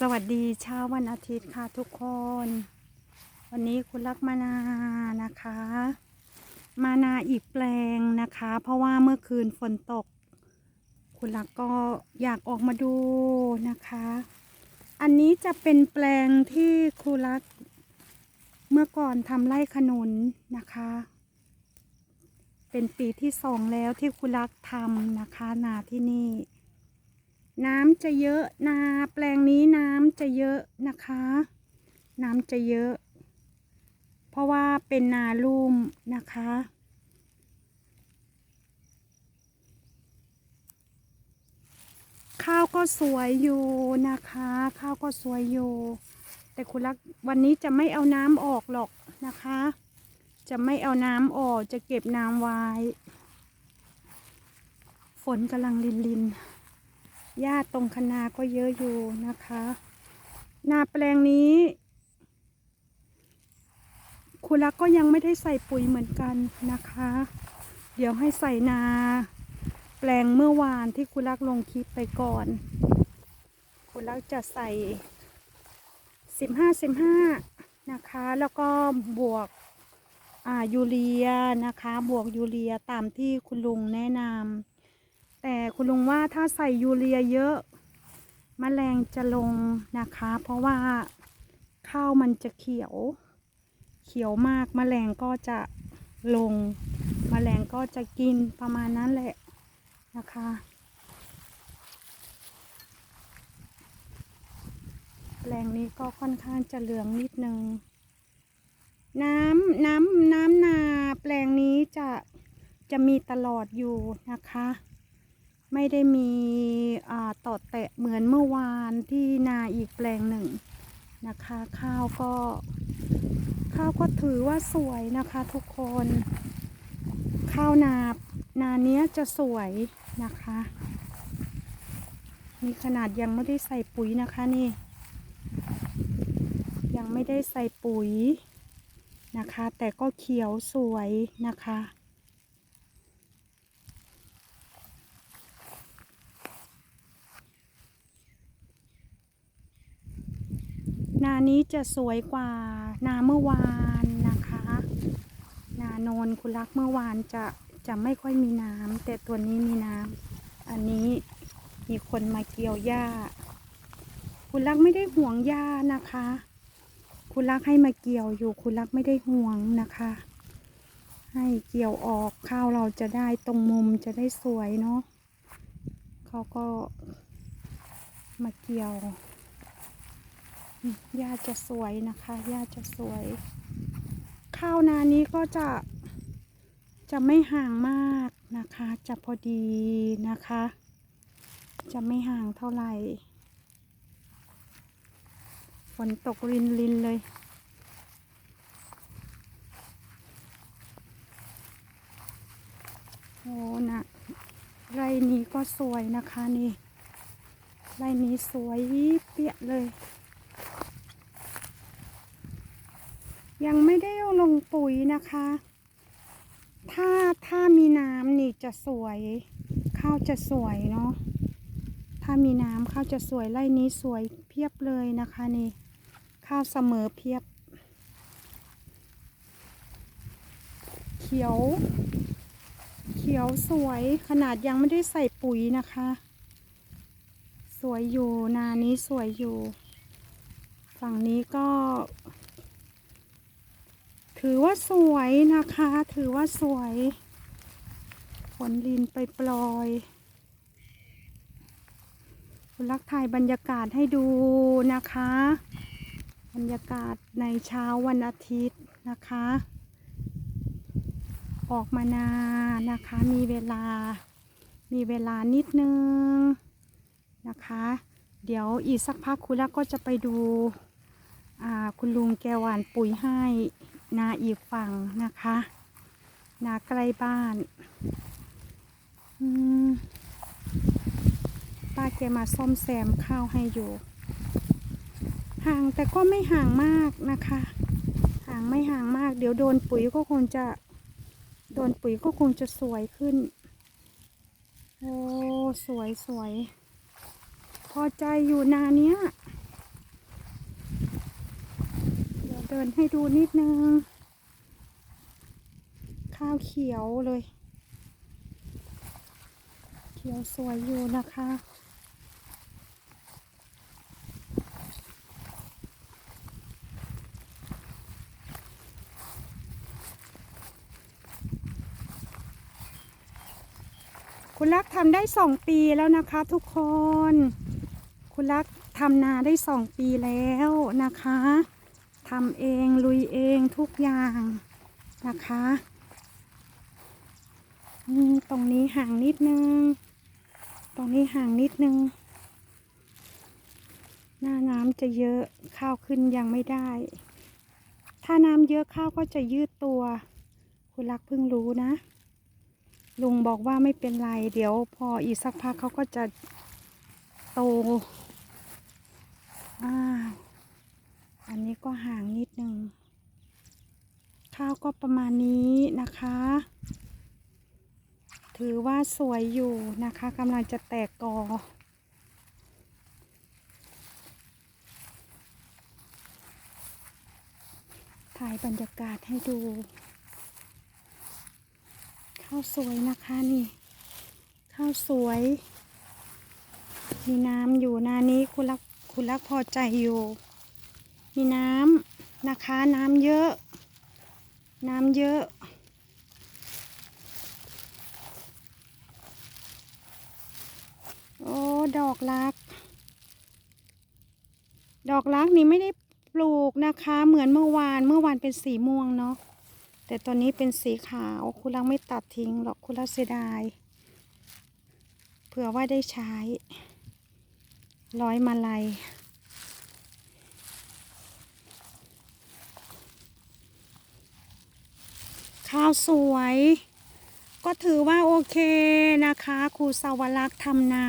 สวัสดีเช้าวันอาทิตย์ค่ะทุกคน วันนี้คุณลักมานานะคะ มานาอีกแปลงนะคะ เพราะว่าเมื่อคืนฝนตก คุณลักก็อยากออกมาดูนะคะ อันนี้จะเป็นแปลงที่ครูลัก เมื่อก่อนทำไร่ขนุนนะคะ เป็นปีที่สองแล้วที่คุณลักทำนะคะ นาที่นี่ น้ำจะเยอะนาแปลงนี้น้ำจะเยอะนะคะ น้ำจะเยอะ เพราะว่าเป็นนาลุ่มนะคะข้าวก็สวยอยู่นะคะ ข้าวก็สวยอยู่ แต่คุณลักษณ์วันนี้จะไม่เอาน้ำออกหรอกนะคะ จะไม่เอาน้ำออกจะเก็บน้ำไว้ ฝนกำลังลินลิน หญ้าตรงคนาก็เยอะอยู่นะคะ นาแปลงนี้คุณลักก็ยังไม่ได้ใส่ปุ๋ยเหมือนกันนะคะ เดี๋ยวให้ใส่นา แปลงเมื่อวานที่คุณลักลงคลิปไปก่อน คุณลักจะใส่สิบห้าสิบห้านะคะ แล้วก็บวกอ่ายูเรียนะคะ บวกยูเรียตามที่คุณลุงแนะนำ แต่คุณลุงว่าถ้าใส่ยูเรียเยอะมแมลงจะลงนะคะ เพราะว่าข้าวมันจะเขียว เขียวมากมแมลงก็จะลงมแมลงก็จะกินประมาณนั้นแหละนะคะ แปลงนี้ก็ค่อนข้างจะเหลืองนิดนึง น้ำน้ำน้ำนาแปลงนี้จะจะมีตลอดอยู่นะคะ ไม่ได้มีต่อแตะเหมือนเมื่อวานที่นาอีกแปลงหนึ่งนะคะ ข้าวก็ ข้าวก็ถือว่าสวยนะคะทุกคน ข้าวนานาเนี้ยจะสวยนะคะนี่ขนาดยังไม่ได้ใส่ปุ๋ยนะคะนี่ ยังไม่ได้ใส่ปุ๋ยนะคะ แต่ก็เขียวสวยนะคะ นานี้จะสวยกว่านาเมื่อวานนะคะ นาโนนคุณรักเมื่อวานจะจะไม่ค่อยมีน้ำแต่ตัวนี้มีน้ำอันนี้มีคนมาเกี่ยวหญ้า คุณรักไม่ได้ห่วงหญ้านะคะ คุณรักให้มาเกี่ยวอยู่ คุณรักไม่ได้ห่วงนะคะ ให้เกี่ยวออกข้าวเราจะได้ตรงมุมจะได้สวยเนาะเขาก็มาเกี่ยว หญ้าจะสวยนะคะหญ้าจะสวย ข้าวนานี้ก็จะจะไม่ห่างมากนะคะ จะพอดีนะคะ จะไม่ห่างเท่าไหร่ฝนตกรินรินเลย โอ้นะไรนี้ก็สวยนะคะนี่ ไรนี้สวยเปี้ยเลย ยังไม่ได้ลงปุ๋ยนะคะ ถ้าถ้ามีน้ำนี่จะสวย ข้าวจะสวยเนาะ ถ้ามีน้ำข้าวจะสวยไร่นี้สวยเพียบเลยนะคะนี่ ข้าวเสมอเพียบ เขียว เขียวสวยขนาดยังไม่ได้ใส่ปุ๋ยนะคะ สวยอยู่นานี้สวยอยู่ ฝั่งนี้ก็ ถือว่าสวยนะคะ ถือว่าสวยฝนลินไปปลอยคุณลักถ่ายบรรยากาศให้ดูนะคะ บรรยากาศในเช้าวันอาทิตย์นะคะ ออกมานานะคะ มีเวลา มีเวลานิดนึงนะคะ เดี๋ยวอีกสักพักคุณลักก็จะไปดูอ่าคุณลุงแกหวานปุ๋ยให้ นาอีกฝั่งนะคะ นาใกล้บ้านป้าแกมาซ่อมแซมข้าวให้อยู่ ห่างแต่ก็ไม่ห่างมากนะคะ ห่างไม่ห่างมาก เดี๋ยวโดนปุ๋ยก็คงจะ โดนปุ๋ยก็คงจะสวยขึ้น โอ้ สวยสวย พอใจอยู่นาเนี้ย ดินให้ดูนิดนึง ข้าวเขียวเลย เขียวสวยอยู่นะคะคุณลักษ์ทำได้สองปีแล้วนะคะทุกคน คุณลักษ์ทำนาได้สองปีแล้วนะคะ ทำเองลุยเองทุกอย่างนะคะตรงนี้ห่างนิดนึง ตรงนี้ห่างนิดนึง หน้าน้ำจะเยอะข้าวขึ้นยังไม่ได้ ถ้าน้ำเยอะข้าวก็จะยืดตัว คุณลักเพิ่งรู้นะ ลุงบอกว่าไม่เป็นไร เดี๋ยวพออีกสักพักเขาก็จะโตอ้าว อันนี้ก็ห่างนิดนึง ข้าวก็ประมาณนี้นะคะ ถือว่าสวยอยู่นะคะกำลังจะแตกกอถ่ายบรรยากาศให้ดู ข้าวสวยนะคะนี่ ข้าวสวย มีน้ำอยู่นานี้คุณรักคุณรักพอใจอยู่ มีน้ำนะคะน้ำเยอะ น้ำเยอะ โอ้ ดอกรัก ดอกรักนี่ไม่ได้ปลูกนะคะเหมือนเมื่อวานเมื่อวานเป็นสีม่วงเนาะแต่ตอนนี้เป็นสีขาวคุณรักไม่ตัดทิ้งหรอกคุณรักเสียดายเผื่อว่าได้ใช้ ร้อยมาลัย ข้าวสวย ก็ถือว่าโอเคนะคะครูสาวรักษ์ทำนา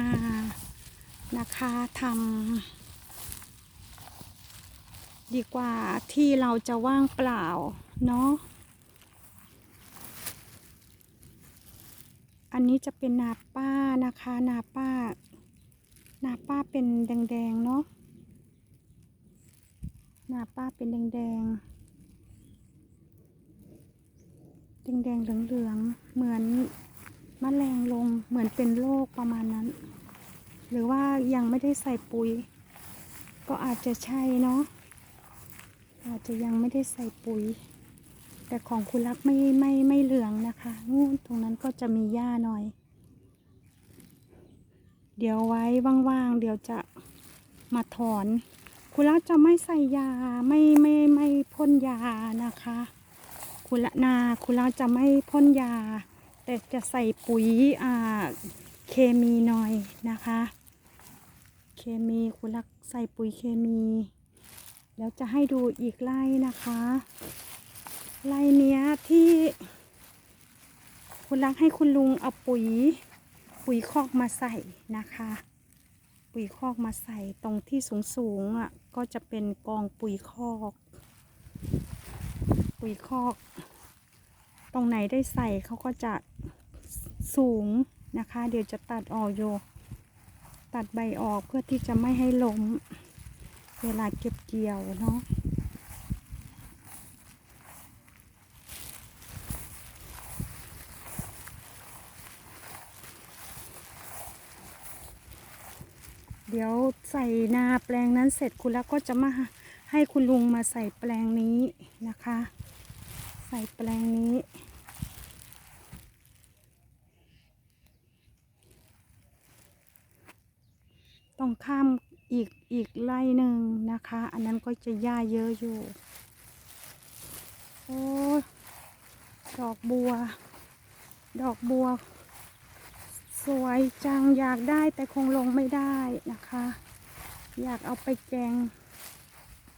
นะคะทำดีกว่าที่เราจะว่างเปล่าเนาะอันนี้จะเป็นนาป้านะคะนาป้า นาป้าเป็นแดงๆเนาะนาป้าเป็นแดงๆ แดงๆเหลืองๆเหมือนมแมลงลงเหมือนเป็นโรคประมาณนั้น หรือว่ายังไม่ได้ใส่ปุ๋ย ก็อาจจะใช่เนาะอาจจะยังไม่ได้ใส่ปุ๋ย แต่ของคุณรักไม่ไม่ไม่เหลืองนะคะนู่นตรงนั้นก็จะมีหญ้าหน่อย เดี๋ยวไว้ว่างๆเดี๋ยวจะมาถอน คุณรักจะไม่ใส่ยาไม่ไม่ไม่พ่นยานะคะ คุณละนาคุณรักจะไม่พ่นยา แต่จะใส่ปุ๋ยอ่าเคมีหน่อยนะคะ เคมีคุณรักใส่ปุ๋ยเคมี แล้วจะให้ดูอีกไล่นะคะไล่เนี้ยที่คุณรักให้คุณลุงเอาปุ๋ย ปุ๋ยคอกมาใส่นะคะ ปุ๋ยคอกมาใส่ตรงที่สูงสูงๆอะก็จะเป็นกองปุ๋ยคอก ปุ๋ยคอก ตรงไหนได้ใส่เขาก็จะสูงนะคะ เดี๋ยวจะตัดออกโยตัดใบออกเพื่อที่จะไม่ให้ล้ม เวลาเก็บเกี่ยวเนาะเดี๋ยวใส่นาแปลงนั้นเสร็จคุณแล้วก็จะมา ให้คุณลุงมาใส่แปลงนี้นะคะ ใส่แปลงนี้ ต้องข้ามอีกอีกไร่หนึ่งนะคะ อันนั้นก็จะหญ้าเยอะอยู่ โอ้ดอกบัว ดอกบัว สวยจังอยากได้แต่คงลงไม่ได้นะคะ อยากเอาไปแกง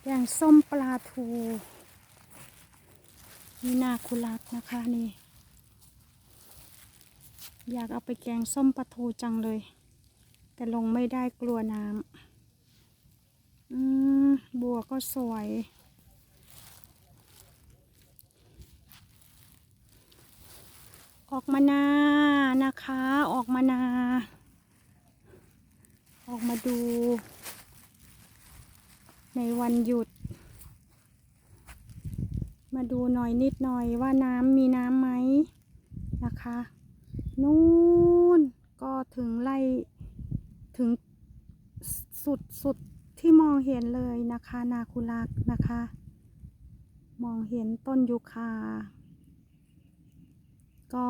แกงส้มปลาทูนี่นาคุรักนะคะนี่ อยากเอาไปแกงส้มปลาทูจังเลย แต่ลงไม่ได้กลัวน้ำอืมบัวก็สวย ออกมานานะคะ ออกมานา ออกมาดู ในวันหยุด มาดูหน่อยนิดหน่อยว่าน้ำมีน้ำไหมนะคะ นู่นก็ถึงไล่ถึงสุดสุดที่มองเห็นเลยนะคะ นาคุรักนะคะ มองเห็นต้นยูคา ก็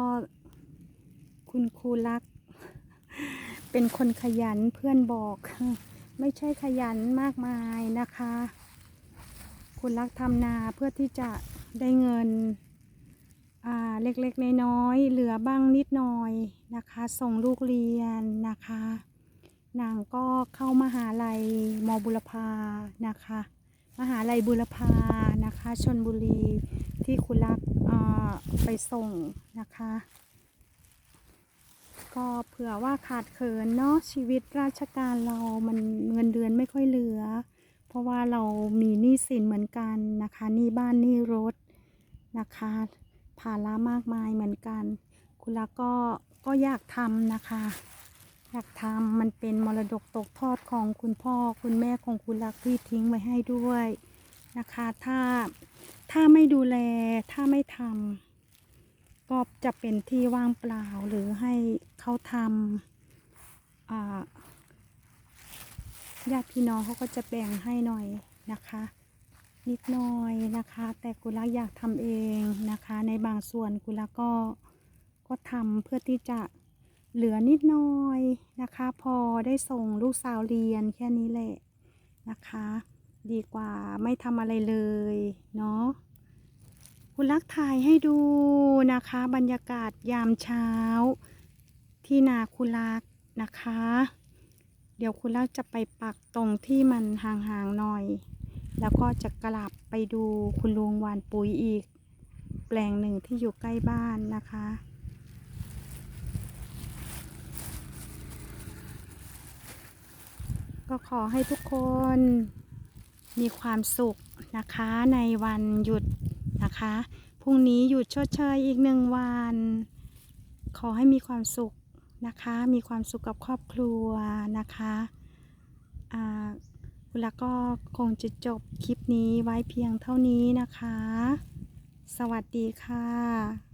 คุณครูรัก เป็นคนขยันเพื่อนบอก ไม่ใช่ขยันมากมายนะคะ คุณรักทำนาเพื่อที่จะได้เงินเล็กๆน้อยๆเหลือบ้างนิดหน่อยนะคะ ส่งลูกเรียนนะคะ นางก็เข้ามหาลัยมบุรพานะคะ มหาลัยบุรพานะคะชนบุรีที่คุณรักไปส่งนะคะ ก็เผื่อว่าขาดเขินเนาะชีวิตราชการเรามันเงินเดือนไม่ค่อยเหลือ เพราะว่าเรามีหนี้สินเหมือนกันนะคะหนี้บ้านหนี้รถนะคะภาระมากมายเหมือนกัน คุณลักก็ก็อยากทำนะคะ อยากทำมันเป็นมรดกตกทอดของคุณพ่อคุณแม่ของคุณลักที่ทิ้งไว้ให้ด้วยนะคะ ถ้าถ้าไม่ดูแลถ้าไม่ทำ ก็จะเป็นที่ว่างเปล่าหรือให้เขาทำญาติพี่น้องเขาก็จะแบ่งให้หน่อยนะคะ นิดหน่อยนะคะ แต่กุลาอยากทำเองนะคะ ในบางส่วนกุลาก็ก็ทำเพื่อที่จะเหลือนิดหน่อยนะคะ พอได้ส่งลูกสาวเรียนแค่นี้แหละนะคะ ดีกว่าไม่ทำอะไรเลยเนาะ คุณลักถ่ายให้ดูนะคะ บรรยากาศยามเช้า ที่นาคุณลักนะคะ เดี๋ยวคุณลักจะไปปักตรงที่มันห่างๆหน่อย แล้วก็จะกลับไปดูคุณลุงหวานปุ๋ยอีก แปลงหนึ่งที่อยู่ใกล้บ้านนะคะก็ขอให้ทุกคนมีความสุขนะคะในวันหยุด นะคะ พรุ่งนี้หยุดชดเชยอีกหนึ่งวัน ขอให้มีความสุขนะคะ มีความสุขกับครอบครัวนะคะอ่าคุณละก็คงจะจบคลิปนี้ไว้เพียงเท่านี้นะคะ สวัสดีค่ะ